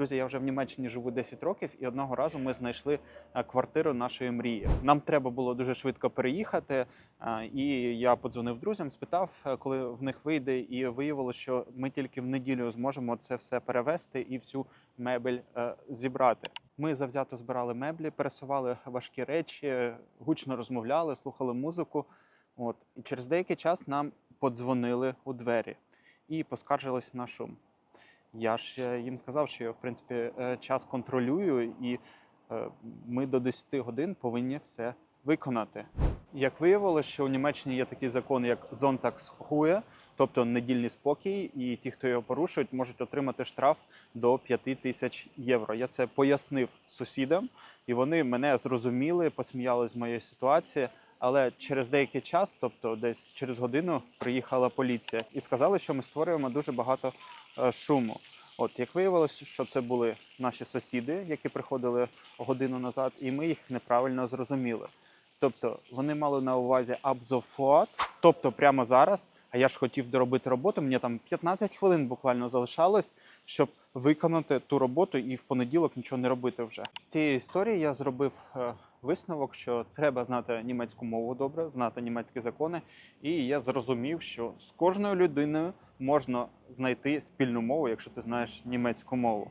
Друзі, я вже в Німеччині живу 10 років, і одного разу ми знайшли е, квартиру нашої мрії. Нам треба було дуже швидко переїхати. е, І я подзвонив друзям, спитав, е, коли в них вийде, і виявилося, що ми тільки в неділю зможемо це все перевести і всю мебель зібрати. Ми завзято збирали меблі, пересували важкі речі, гучно розмовляли, слухали музику. От і через деякий час нам подзвонили у двері і поскаржились на шум. Я ж е, їм сказав, що я в принципі е, час контролюю, і е, ми до 10 годин повинні все виконати. Як виявилося, що у Німеччині є такий закон, як Sonntagsruhe, тобто недільний спокій, і ті, хто його порушують, можуть отримати штраф до 5 тисяч євро. Я це пояснив сусідам, і вони мене зрозуміли, посміялися з моєї ситуації. Але через деякий час, тобто десь через годину, приїхала поліція і сказали, що ми створюємо дуже багато е, шуму. От як виявилось, що це були наші сусіди, які приходили годину назад, і ми їх неправильно зрозуміли. Тобто вони мали на увазі абзофот, тобто прямо зараз. А я ж хотів доробити роботу. Мені там 15 хвилин буквально залишалось, щоб виконати ту роботу і в понеділок нічого не робити вже. З цієї історії я зробив е, висновок, що треба знати німецьку мову добре, знати німецькі закони. І я зрозумів, що з кожною людиною можна знайти спільну мову, якщо ти знаєш німецьку мову.